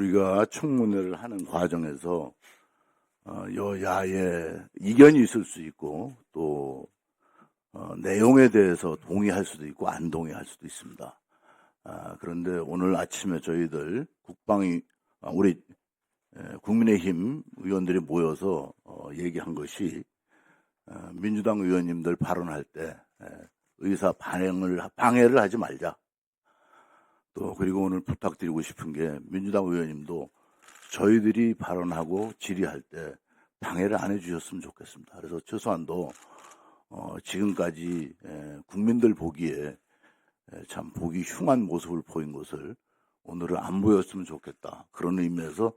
우리가 청문회를 하는 과정에서 어, 여야의 이견이 있을 수 있고 또 어, 내용에 대해서 동의할 수도 있고 안 동의할 수도 있습니다. 아, 그런데 오늘 아침에 저희들 국방위 아, 우리 에, 국민의힘 의원들이 모여서 어, 얘기한 것이 어, 민주당 의원님들 발언할 때 에, 의사 반행을 방해를 하지 말자. 또 그리고 오늘 부탁드리고 싶은 게 민주당 의원님도 저희들이 발언하고 질의할 때 방해를 안 해주셨으면 좋겠습니다. 그래서 최소한도 어, 지금까지 에, 국민들 보기에 에, 참 보기 흉한 모습을 보인 것을 오늘은 안 보였으면 좋겠다. 그런 의미에서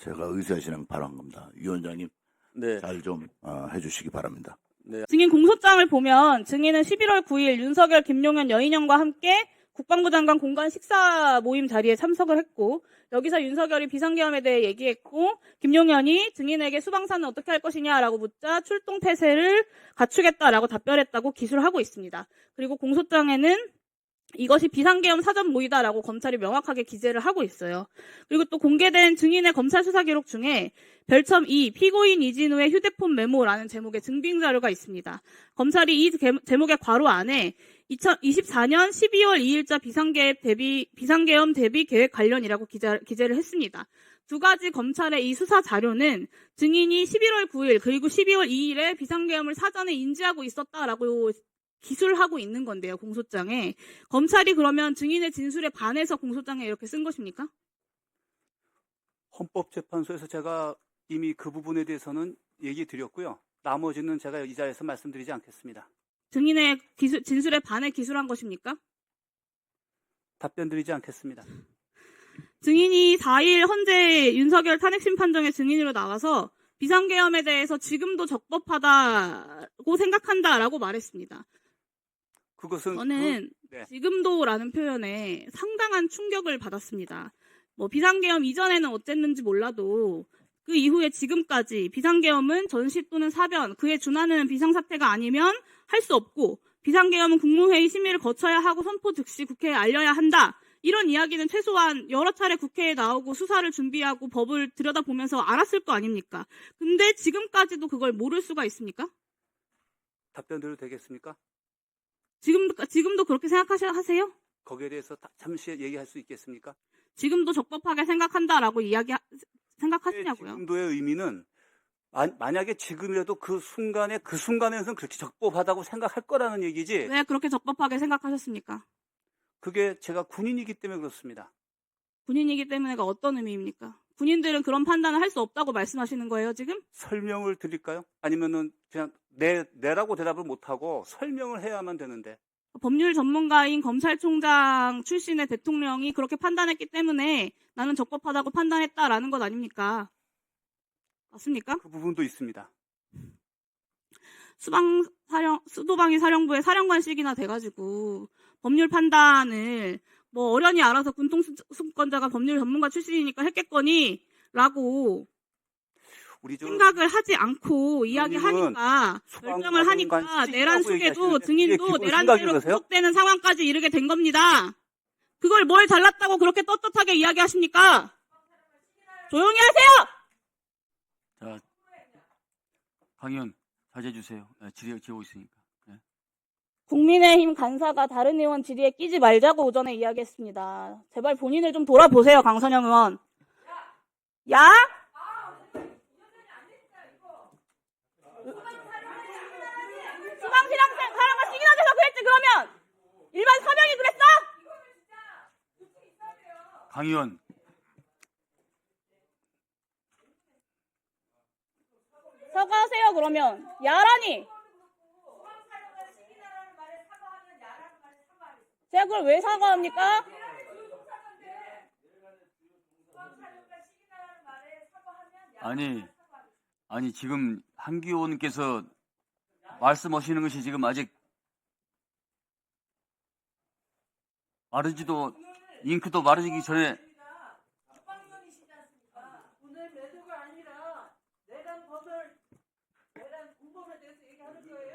제가 의사 진행 바란 겁니다. 위원장님 네. 잘좀 해주시기 바랍니다. 증인 공소장을 보면 증인은 11월 9일 윤석열, 김용현, 여인영과 함께 국방부 장관 공간 식사 모임 자리에 참석을 했고 여기서 윤석열이 비상계엄에 대해 얘기했고 김용현이 증인에게 수방사는 어떻게 할 것이냐라고 묻자 출동 태세를 갖추겠다라고 답변했다고 기술하고 있습니다. 그리고 공소장에는 이것이 비상계엄 사전 모의다라고 검찰이 명확하게 기재를 하고 있어요. 그리고 또 공개된 증인의 검찰 수사 기록 중에 별첨 2 피고인 이진우의 휴대폰 메모라는 제목의 증빙 자료가 있습니다. 검찰이 이 개- 제목의 괄호 안에 2024년 12월 2일자 비상계획 대비 비상계엄 대비 계획 관련이라고 기자, 기재를 했습니다. 두 가지 검찰의 이 수사 자료는 증인이 11월 9일 그리고 12월 2일에 비상계엄을 사전에 인지하고 있었다라고 기술하고 있는 건데요, 공소장에. 검찰이 그러면 증인의 진술에 반해서 공소장에 이렇게 쓴 것입니까? 헌법재판소에서 제가 이미 그 부분에 대해서는 얘기 드렸고요. 나머지는 제가 이 자리에서 말씀드리지 않겠습니다. 증인의 기술- 진술에 반해 기술한 것입니까? 답변 드리지 않겠습니다. 증인이 4일 헌재 윤석열 탄핵 심 판정의 증인으로 나와서 비상계엄에 대해서 지금도 적법하다고 생각한다라고 말했습니다. 그것은 저는 그- 네. 지금도라는 표현에 상당한 충격을 받았습니다. 뭐 비상계엄 이전에는 어땠는지 몰라도 그 이후에 지금까지 비상계엄은 전시 또는 사변 그에 준하는 비상사태가 아니면 할 수 없고 비상계엄은 국무회의 심의를 거쳐야 하고 선포 즉시 국회에 알려야 한다. 이런 이야기는 최소한 여러 차례 국회에 나오고 수사를 준비하고 법을 들여다보면서 알았을 거 아닙니까? 근데 지금까지도 그걸 모를 수가 있습니까? 답변 드려도 되겠습니까? 지금, 지금도 그렇게 생각하세요? 거기에 대해서 다- 잠시 얘기할 수 있겠습니까? 지금도 적법하게 생각한다라고 이야기 네, 생각하시냐고요? 지금도의 의미는 마- 만약에 지금이라도 그 순간에 그 순간에서는 그렇게 적법하다고 생각할 거라는 얘기지. 왜 그렇게 적법하게 생각하셨습니까? 그게 제가 군인이기 때문에 그렇습니다. 군인이기 때문에가 어떤 의미입니까? 군인들은 그런 판단을 할 수 없다고 말씀하시는 거예요, 지금? 설명을 드릴까요? 아니면은 그냥 네 네라고 대답을 못 하고 설명을 해야만 되는데. 법률 전문가인 검찰총장 출신의 대통령이 그렇게 판단했기 때문에 나는 적법하다고 판단했다라는 것 아닙니까? 맞습니까? 그 부분도 있습니다. 수방 사령 수도방위 사령부의 사령관식이나 돼가지고 법률 판단을 뭐 어련히 알아서 군통수권자가 법률 전문가 출신이니까 했겠거니라고 생각을 하지 않고 이야기하니까 결정을 하니까 내란 속에도 증인도 내란죄로? 구속되는 상황까지 이르게 된 겁니다. 그걸 뭘 잘났다고 그렇게 떳떳하게 이야기하십니까? 조용히 하세요. 자, 강의원 자제해 주세요. 네, 질의 지고 있으니까. 네. 국민의힘 간사가 다른 의원 질의에 끼지 말자고 오전에 이야기했습니다. 제발 본인을 좀 돌아보세요, 강선영 의원. 야? 수방시랑 사람과 시기나 돼서 그랬지 그러면 일반 사병이 그랬어? 강의원. 사과하세요 그러면. 야라니 제가 그걸 왜 사과합니까? 아니 아니 지금 한기 의원님께서 말씀하시는 것이 지금 아직 마르지도 잉크도 마르기 전에 오늘 매도가 아니라 내란 범을 내란 공범에 대해서 얘기하는 거예요.